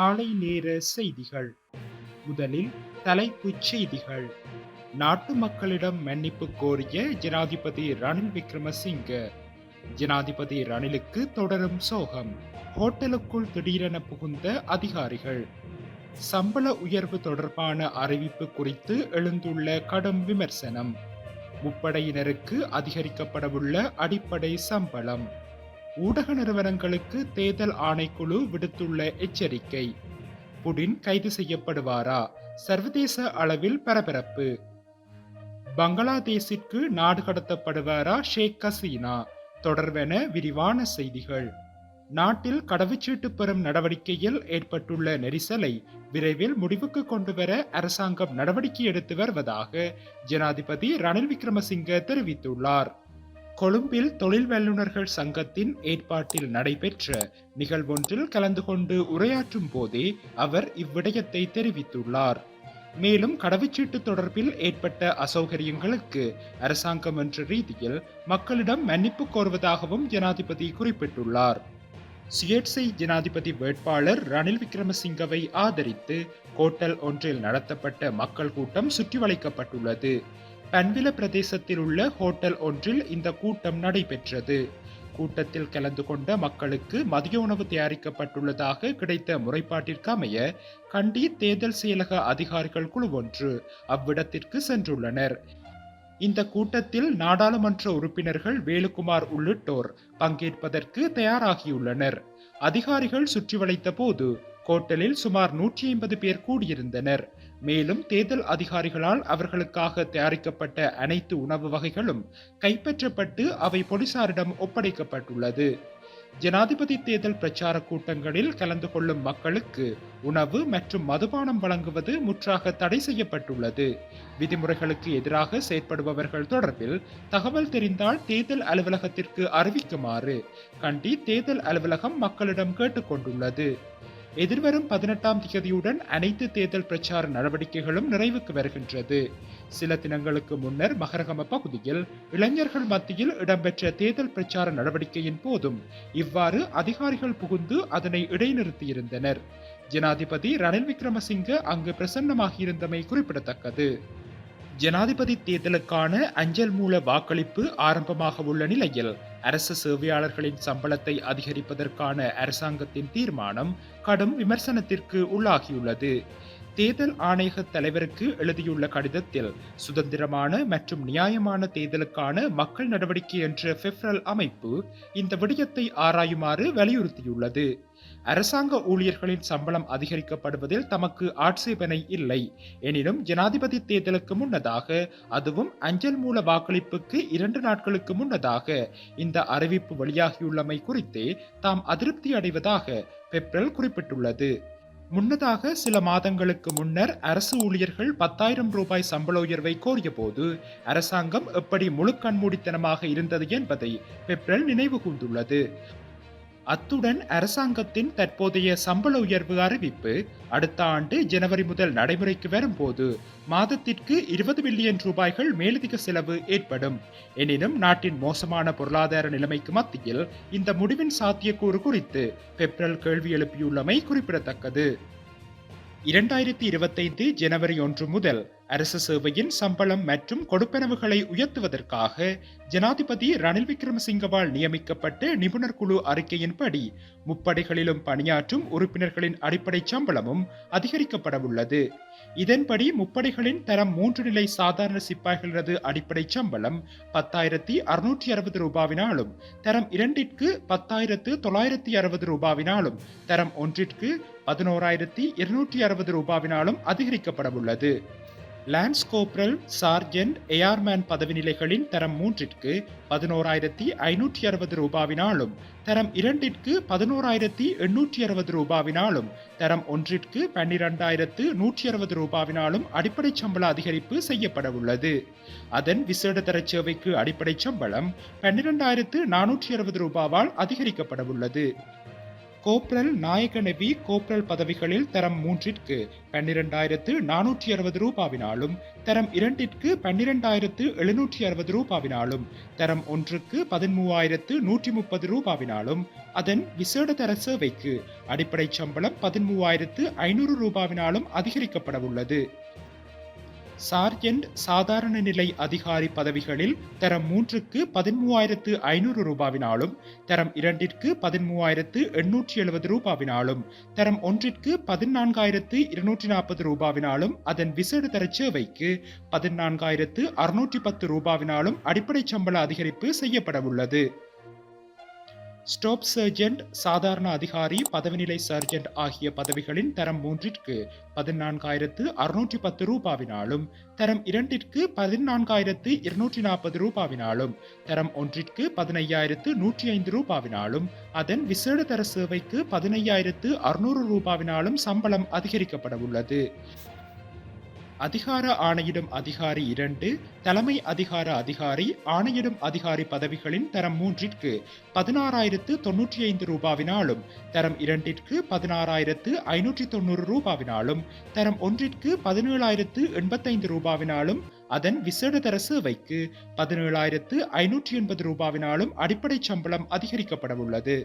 காலை நேர செய்திகள். முதலில் தலைப்புச் செய்திகள். நாட்டு மக்களிடம் மன்னிப்பு கோரிய ஜனாதிபதி ரணில் விக்ரமசிங்க. ஜனாதிபதி ரணிலுக்கு தொடரும் சோகம். ஹோட்டலுக்குள் திடீரென புகுந்த அதிகாரிகள். சம்பள உயர்வு தொடர்பான அறிவிப்பு குறித்து எழுந்துள்ள கடும் விமர்சனம். முப்படையினருக்கு அதிகரிக்கப்படவுள்ள அடிப்படை சம்பளம். ஊடக நிறுவனங்களுக்கு தேர்தல் ஆணைக்குழு விடுத்துள்ள எச்சரிக்கை. புடின் கைது செய்யப்படுவாரா? சர்வதேச அளவில் பரபரப்பு. பங்களாதேசிற்கு நாடு கடத்தப்படுவாரா ஷேக் ஹசீனா? தொடர்வென விரிவான செய்திகள். நாட்டில் கடவுச்சீட்டு பெறும் நடவடிக்கையில் ஏற்பட்டுள்ள நெரிசலை விரைவில் முடிவுக்கு கொண்டுவர அரசாங்கம் நடவடிக்கை எடுத்து வருவதாக ஜனாதிபதி ரணில் விக்ரமசிங்க தெரிவித்துள்ளார். கொழும்பில் தொழில் வல்லுநர்கள் சங்கத்தின் ஏற்பாட்டில் நடைபெற்ற நிகழ்வொன்றில் கலந்து கொண்டு உரையாற்றும் போதே அவர் இவ்விடயத்தை தெரிவித்துள்ளார். மேலும் கடவுச்சீட்டு தொடர்பில் ஏற்பட்ட அசௌகரியங்களுக்கு அரசாங்கம் என்ற ரீதியில் மக்களிடம் மன்னிப்பு கோருவதாகவும் ஜனாதிபதி குறிப்பிட்டுள்ளார். சுயேட்சை ஜனாதிபதி வேட்பாளர் ரணில் விக்ரமசிங்கவை ஆதரித்து கோட்டல் ஒன்றில் நடத்தப்பட்ட மக்கள் கூட்டம் சுற்றி வளைக்கப்பட்டுள்ளது பன்வில பிரதேசத்தில் உள்ள ஹோட்டல் ஒன்றில் இந்த கூட்டம் நடைபெற்றது. கூட்டத்தில் கலந்து கொண்ட மக்களுக்கு மதிய உணவு தயாரிக்கப்பட்டுள்ளதாக கிடைத்த முறைப்பாட்டிற்கு அமைய கண்டி தேர்தல் செயலக அதிகாரிகள் குழு ஒன்று அவ்விடத்திற்கு சென்றுள்ளனர். இந்த கூட்டத்தில் நாடாளுமன்ற உறுப்பினர்கள் வேலுக்குமார் உள்ளிட்டோர் பங்கேற்பதற்கு தயாராகியுள்ளனர். அதிகாரிகள் சுற்றி வளைத்த போது கோட்டலில் சுமார் நூற்றி ஐம்பது பேர் கூடியிருந்தனர். மேலும் தேர்தல் அதிகாரிகளால் அவர்களுக்காக தயாரிக்கப்பட்ட அனைத்து உணவு வகைகளும் கைப்பற்றப்பட்டு அவை போலீசாரிடம் ஒப்படைக்கப்பட்டுள்ளது. ஜனாதிபதி தேர்தல் பிரச்சார கூட்டங்களில் கலந்து கொள்ளும் மக்களுக்கு உணவு மற்றும் மதுபானம் வழங்குவது முற்றாக தடை செய்யப்பட்டுள்ளது. விதிமுறைகளுக்கு எதிராக செயற்படுபவர்கள் தொடர்பில் தகவல் தெரிந்தால் தேர்தல் அலுவலகத்திற்கு அறிவிக்குமாறு கண்டி தேர்தல் அலுவலகம் மக்களிடம் கேட்டுக்கொண்டுள்ளது. எதிர்வரும் பதினெட்டாம் தேதியுடன் அனைத்து தேர்தல் பிரச்சார நடவடிக்கைகளும் நிறைவுக்கு வருகின்றது. சில தினங்களுக்கு முன்னர் மகரகம பகுதியில் இளைஞர்கள் மத்தியில் இடம்பெற்ற தேர்தல் பிரச்சார நடவடிக்கையின் போதும் இவ்வாறு அதிகாரிகள் புகுந்து அதனை இடைநிறுத்தியிருந்தனர். ஜனாதிபதி ரணில் விக்ரமசிங்க அங்கு பிரசன்னமாகியிருந்தமை குறிப்பிடத்தக்கது. ஜனாதிபதி தேர்தலுக்கான அஞ்சல் மூல வாக்களிப்பு ஆரம்பமாக உள்ள நிலையில் அரசு சேவையாளர்களின் சம்பளத்தை அதிகரிப்பதற்கான அரசாங்கத்தின் தீர்மானம் கடும் விமர்சனத்திற்கு உள்ளாகியுள்ளது. தேர்தல் ஆணையக தலைவருக்கு எழுதியுள்ள கடிதத்தில் சுதந்திரமான மற்றும் நியாயமான தேர்தலுக்கான மக்கள் நடவடிக்கை என்ற பெப்ரல் அமைப்பு இந்த விடயத்தை ஆராயுமாறு வலியுறுத்தியுள்ளது. அரசாங்க ஊழியர்களின் சம்பளம் அதிகரிக்கப்படுவதில் தமக்கு ஆட்சேபனை இல்லை. எனினும் ஜனாதிபதி தேர்தலுக்கு முன்னதாக அதுவும் அஞ்சல் மூல வாக்களிப்புக்கு இரண்டு நாட்களுக்கு முன்னதாக இந்த அறிவிப்பு வெளியாகியுள்ளமை குறித்தே தாம் அதிருப்தி அடைவதாக பெப்ரல் குறிப்பிட்டுள்ளது. முன்னதாக சில மாதங்களுக்கு முன்னர் அரசு ஊழியர்கள் பத்தாயிரம் ரூபாய் சம்பள உயர்வை கோரிய போது அரசாங்கம் எப்படி முழு கண்மூடித்தனமாக இருந்தது என்பதை பெப்ரல் நினைவு கூர்ந்துள்ளது. அத்துடன் அரசாங்கத்தின் தற்போதைய சம்பள உயர்வு அறிவிப்பு அடுத்த ஆண்டு ஜனவரி முதல் நடைமுறைக்கு வரும்போது மாதத்திற்கு இருபது பில்லியன் ரூபாய்கள் மேலதிக செலவு ஏற்படும். எனினும் நாட்டின் மோசமான பொருளாதார நிலைமைக்கு மத்தியில் இந்த முடிவின் சாத்தியக்கூறு குறித்து பெப்ரல் கேள்வி எழுப்பியுள்ளமை குறிப்பிடத்தக்கது. இரண்டாயிரத்தி இருபத்தைந்து ஜனவரி ஒன்று முதல் அரசு சேவையின் சம்பளம் மற்றும் கொடுப்பனவுகளை உயர்த்துவதற்காக ஜனாதிபதி ரணில் விக்ரமசிங்கவால் நியமிக்கப்பட்ட நிபுணர் குழு அறிக்கையின்படி முப்படைகளிலும் பணியாற்றும் உறுப்பினர்களின் அடிப்படை சம்பளமும் அதிகரிக்கப்படவுள்ளது. இதன்படி முப்படைகளின் தரம் மூன்று நிலை சாதாரண சிப்பாய்களது அடிப்படை சம்பளம் பத்தாயிரத்தி அறுநூற்றி அறுபது ரூபாவினாலும் தரம் இரண்டிற்கு பத்தாயிரத்து தொள்ளாயிரத்தி அறுபது ரூபாவினாலும் தரம் ஒன்றிற்கு பதினோராயிரத்தி இருநூற்றி அறுபது ரூபாவினாலும் அதிகரிக்கப்படவுள்ளது. லான்ஸ் கோப்ரல் சார்ஜென்ட் ஏர்மேன் பதவி நிலைகளின் தரம் மூன்றிற்கு பதினோராயிரத்தி ஐநூற்றி அறுபது ரூபாவினாலும் தரம் இரண்டிற்கு பதினோராயிரத்தி எண்ணூற்றி அறுபது ரூபாவினாலும் தரம் ஒன்றிற்கு பன்னிரண்டாயிரத்து நூற்றி அறுபது ரூபாவினாலும் அடிப்படை சம்பள அதிகரிப்பு செய்யப்பட உள்ளது அதன் விசேட தர சேவைக்கு அடிப்படை சம்பளம் பன்னிரண்டாயிரத்து நானூற்றி அறுபது ரூபாவால் அதிகரிக்கப்பட உள்ளது கோப்ரல் நாயகநபி கோப்ரல் பதவிகளில் தரம் மூன்றிற்கு பன்னிரண்டாயிரத்து நானூற்றி அறுபது ரூபாவினாலும் தரம் இரண்டிற்கு பன்னிரண்டாயிரத்து எழுநூற்றி அறுபது ரூபாவினாலும் தரம் ஒன்றுக்கு பதிமூவாயிரத்து நூற்றி முப்பது ரூபாவினாலும் அதன் விசேட தர சேவைக்கு அடிப்படை சம்பளம் பதிமூவாயிரத்து ஐநூறு ரூபாவினாலும் அதிகரிக்கப்பட உள்ளது சார்ஜென்ட் சாதாரண நிலை அதிகாரி பதவிகளில் தரம் மூன்றுக்கு பதிமூவாயிரத்து ஐநூறு ரூபாவினாலும் தரம் இரண்டிற்கு பதிமூவாயிரத்து எண்ணூற்றி எழுபது ரூபாவினாலும் தரம் ஒன்றிற்கு பதினான்காயிரத்து இருநூற்றி நாற்பது ரூபாவினாலும் அதன் விசேட தர சேவைக்கு பதினான்காயிரத்து அறுநூற்றி பத்து ரூபாவினாலும் அடிப்படை சம்பள அதிகரிப்பு செய்யப்படவுள்ளது. ஸ்டோப் சர்ஜென்ட் சாதாரண அதிகாரி பதவிநிலை சர்ஜென்ட் ஆகிய பதவிகளின் தரம் மூன்றிற்கு பதினான்காயிரத்து அறுநூற்றி பத்து ரூபாவினாலும் தரம் இரண்டிற்கு பதினான்காயிரத்து இருநூற்றி நாற்பது ரூபாவினாலும் தரம் ஒன்றிற்கு பதினையாயிரத்து நூற்றி ஐந்து ரூபாவினாலும் அதன் விசேட தர சேவைக்கு பதினையாயிரத்து அறுநூறு ரூபாவினாலும் சம்பளம் அதிகரிக்கப்பட உள்ளது அதிகார ஆணையிடும் அதிகாரி இரண்டு தலைமை அதிகார அதிகாரி ஆணையிடும் அதிகாரி பதவிகளின் தரம் மூன்றிற்கு பதினாறாயிரத்து தொன்னூற்றி ஐந்து ரூபாவினாலும் தரம் இரண்டிற்கு பதினாறாயிரத்து ஐநூற்றி தொண்ணூறு ரூபாவினாலும் தரம் ஒன்றிற்கு பதினேழாயிரத்து எண்பத்தைந்து ரூபாவினாலும் அதன் விசேடதர சேவைக்கு பதினேழாயிரத்து ஐநூற்றி எண்பது ரூபாவினாலும் அடிப்படை சம்பளம் அதிகரிக்கப்படவுள்ளது.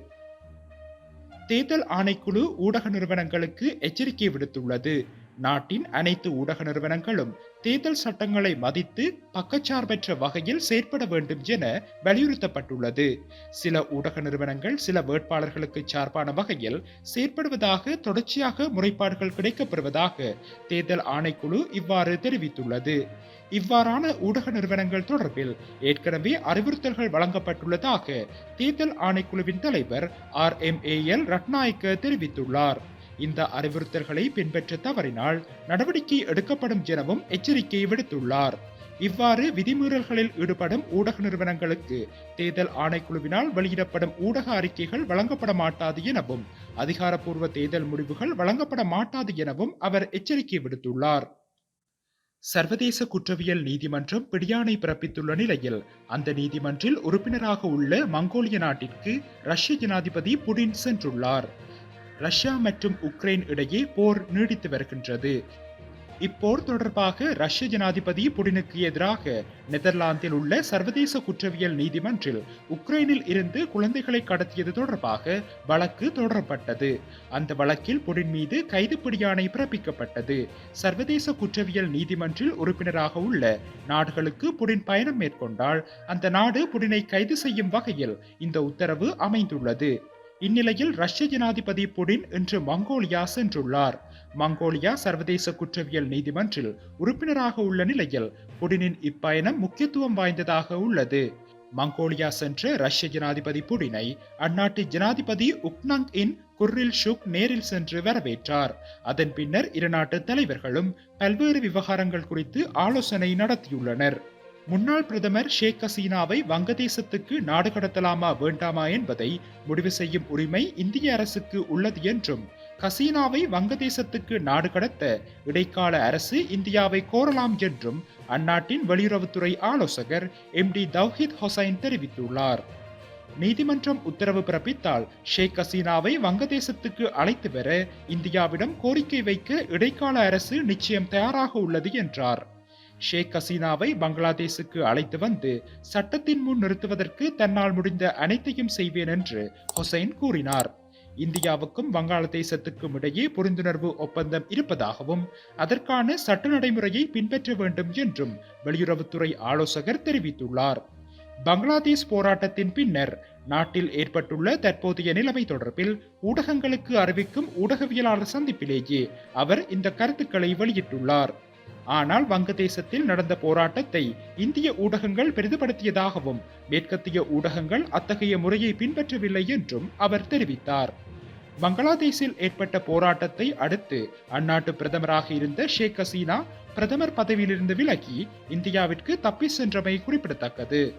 தேர்தல் ஆணைக்குழு ஊடக நிறுவனங்களுக்கு எச்சரிக்கை விடுத்துள்ளது. நாட்டின் அனைத்து ஊடக நிறுவனங்களும் தேர்தல் சட்டங்களை மதித்து பக்கச்சார்பற்ற வகையில் செயற்பட வேண்டும் என வலியுறுத்தப்பட்டுள்ளது. சில ஊடக நிறுவனங்கள் சில வேட்பாளர்களுக்கு சார்பான வகையில் செயற்படுவதாக தொடர்ச்சியாக முறைப்பாடுகள் கிடைக்கப்பெறுவதாக தேர்தல் ஆணைக்குழு இவ்வாறு தெரிவித்துள்ளது. இவ்வாறான ஊடக நிறுவனங்கள் தொடர்பில் ஏற்கனவே அறிவுறுத்தல்கள் வழங்கப்பட்டுள்ளதாக தேர்தல் ஆணைக்குழுவின் தலைவர் R M A L Ratnayake தெரிவித்துள்ளார். இந்த அறிவுறுத்தல்களை பின்பற்ற தவறினால் நடவடிக்கை எடுக்கப்படும் எனவும் எச்சரிக்கை விடுத்துள்ளார். இவ்வாறு விதிமீறல்களில் ஈடுபடும் ஊடக நிறுவனங்களுக்கு தேர்தல் ஆணைக்குழுவினால் வெளியிடப்படும் ஊடக அறிக்கைகள் வழங்கப்பட மாட்டாது எனவும் அதிகாரப்பூர்வ தேர்தல் முடிவுகள் வழங்கப்பட மாட்டாது எனவும் அவர் எச்சரிக்கை விடுத்துள்ளார். சர்வதேச குற்றவியல் நீதிமன்றம் பிடியாணை பிறப்பித்துள்ள நிலையில் அந்த நீதிமன்றில் உறுப்பினராக உள்ள மங்கோலிய நாட்டிற்கு ரஷ்ய ஜனாதிபதி புடின் சென்றுள்ளார். ரஷ்யா மற்றும் உக்ரைன் இடையே போர் நீடித்து வருகின்றது. இப்போர் தொடர்பாக ரஷ்ய ஜனாதிபதி புடினுக்கு எதிராக நெதர்லாந்தில் உள்ள சர்வதேச குற்றவியல் நீதிமன்றில் உக்ரைனில் இருந்து குழந்தைகளை கடத்தியது தொடர்பாக வழக்கு தொடரப்பட்டது. அந்த வழக்கில் புடின் மீது கைது பிறப்பிக்கப்பட்டது. சர்வதேச குற்றவியல் நீதிமன்றில் உறுப்பினராக உள்ள நாடுகளுக்கு புடின் பயணம் மேற்கொண்டால் அந்த நாடு புடினை கைது செய்யும் வகையில் இந்த உத்தரவு அமைந்துள்ளது. இந்நிலையில் ரஷ்ய ஜனாதிபதி புடின் இன்று மங்கோலியா சென்றுள்ளார். மங்கோலியா சர்வதேச குற்றவியல் நீதிமன்றில் உறுப்பினராக உள்ள நிலையில் புடினின் இப்பயணம் முக்கியத்துவம் வாய்ந்ததாக உள்ளது. மங்கோலியா சென்ற ரஷ்ய ஜனாதிபதி புடினை அந்நாட்டு ஜனாதிபதி உக்னங் இன் குர்ரில் ஷுக் நேரில் சென்று வரவேற்றார். அதன் பின்னர் இரு நாட்டு தலைவர்களும் பல்வேறு விவகாரங்கள் குறித்து ஆலோசனை நடத்தியுள்ளனர். முன்னாள் பிரதமர் ஷேக் ஹசீனாவை வங்கதேசத்துக்கு நாடு கடத்தலாமா வேண்டாமா என்பதை முடிவு செய்யும் உரிமை இந்திய அரசுக்கு உள்ளது என்றும் ஹசீனாவை வங்கதேசத்துக்கு நாடு கடத்த இடைக்கால அரசு இந்தியாவை கோரலாம் என்றும் அந்நாட்டின் வெளியுறவுத்துறை ஆலோசகர் எம் டி தௌஹித் ஹொசைன் தெரிவித்துள்ளார். நீதிமன்றம் உத்தரவு பிறப்பித்தால் ஷேக் ஹசீனாவை வங்கதேசத்துக்கு அழைத்து வர இந்தியாவிடம் கோரிக்கை வைக்க இடைக்கால அரசு நிச்சயம் தயாராக உள்ளது என்றார். ஷேக் ஹசீனாவை பங்களாதேசுக்கு அழைத்து வந்து சட்டத்தின் முன் நிறுத்துவதற்கு தன்னால் முடிந்த அனைத்தையும் செய்வேன் என்று ஹொசைன் கூறினார். இந்தியாவுக்கும் வங்காளதேசத்துக்கும் இடையே புரிந்துணர்வு ஒப்பந்தம் இருப்பதாகவும் அதற்கான சட்ட நடைமுறையை பின்பற்ற வேண்டும் என்றும் வெளியுறவுத்துறை ஆலோசகர் தெரிவித்துள்ளார். பங்களாதேஷ் போராட்டத்தின் பின்னர் நாட்டில் ஏற்பட்டுள்ள தற்போதைய நிலைமை தொடர்பில் ஊடகங்களுக்கு அறிவிக்கும் ஊடகவியலாளர் சந்திப்பிலேயே அவர் இந்த கருத்துக்களை வெளியிட்டுள்ளார். ஆனால் வங்கதேசத்தில் நடந்த போராட்டத்தை இந்திய ஊடகங்கள் பெரிதுபடுத்தியதாகவும் மேற்கத்திய ஊடகங்கள் அத்தகைய முறையை பின்பற்றவில்லை என்றும் அவர் தெரிவித்தார். பங்களாதேஷில் ஏற்பட்ட போராட்டத்தை அடுத்து அந்நாட்டு பிரதமராக இருந்த ஷேக் ஹசீனா பிரதமர் பதவியிலிருந்து விலகி இந்தியாவிற்கு தப்பி சென்றமை குறிப்பிடத்தக்கது.